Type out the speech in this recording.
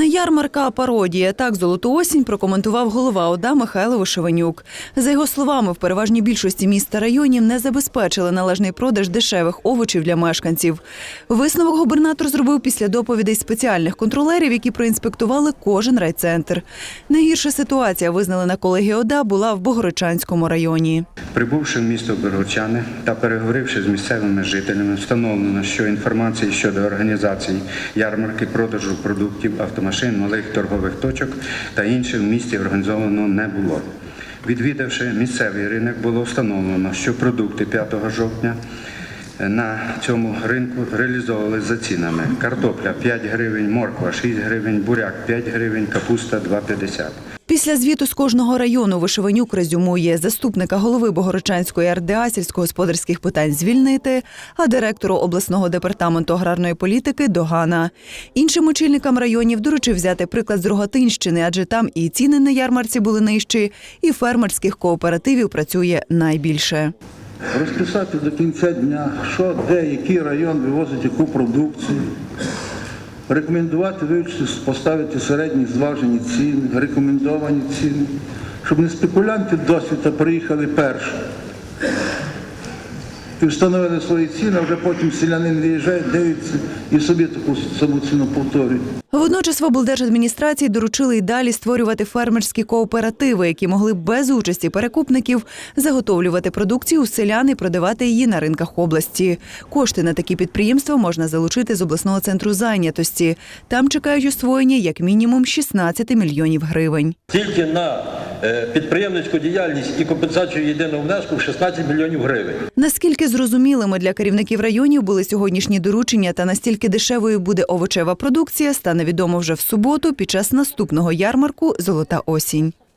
Не ярмарка, а пародія. Так золоту осінь прокоментував голова ОДА Михайло Вишеванюк. За його словами, в переважній більшості міст та районів не забезпечили належний продаж дешевих овочів для мешканців. Висновок губернатор зробив після доповідей спеціальних контролерів, які проінспектували кожен райцентр. Найгірша ситуація, визнали на колегії ОДА, була в Богородчанському районі. Прибувши в місто Богородчани та переговоривши з місцевими жителями, встановлено, що інформації щодо організації ярмарки, продажу продуктів, автомашин, малих торгових точок та інших в місті організовано не було. Відвідавши місцевий ринок, було встановлено, що продукти 5 жовтня на цьому ринку реалізовували за цінами: картопля 5 гривень, морква 6 гривень, буряк 5 гривень, капуста 2,50. Після звіту з кожного району Вишеванюк резюмує заступника голови Богородчанської РДА сільськогосподарських питань звільнити, а директору обласного департаменту аграрної політики Догана. Іншим очільникам районів доручив взяти приклад з Рогатинщини, адже там і ціни на ярмарці були нижчі, і фермерських кооперативів працює найбільше. розписати до кінця дня, що, де, який район вивозить яку продукцію, рекомендувати вивчити, поставити середні зважені ціни, рекомендовані ціни, щоб не спекулянти досвіта приїхали перші. І встановили свої ціни, а вже потім селянин виїжджає, дивиться і собі таку саму ціну повторює. Водночас в облдержадміністрації доручили й далі створювати фермерські кооперативи, які могли б без участі перекупників заготовлювати продукцію у селян і продавати її на ринках області. Кошти на такі підприємства можна залучити з обласного центру зайнятості. Там чекають освоєння як мінімум 16 мільйонів гривень. Тільки на підприємницьку діяльність і компенсацію єдиного внеску 16 мільйонів гривень. Наскільки зрозумілими для керівників районів були сьогоднішні доручення та настільки дешевою буде овочева продукція, стане відомо вже в суботу під час наступного ярмарку Золота осінь.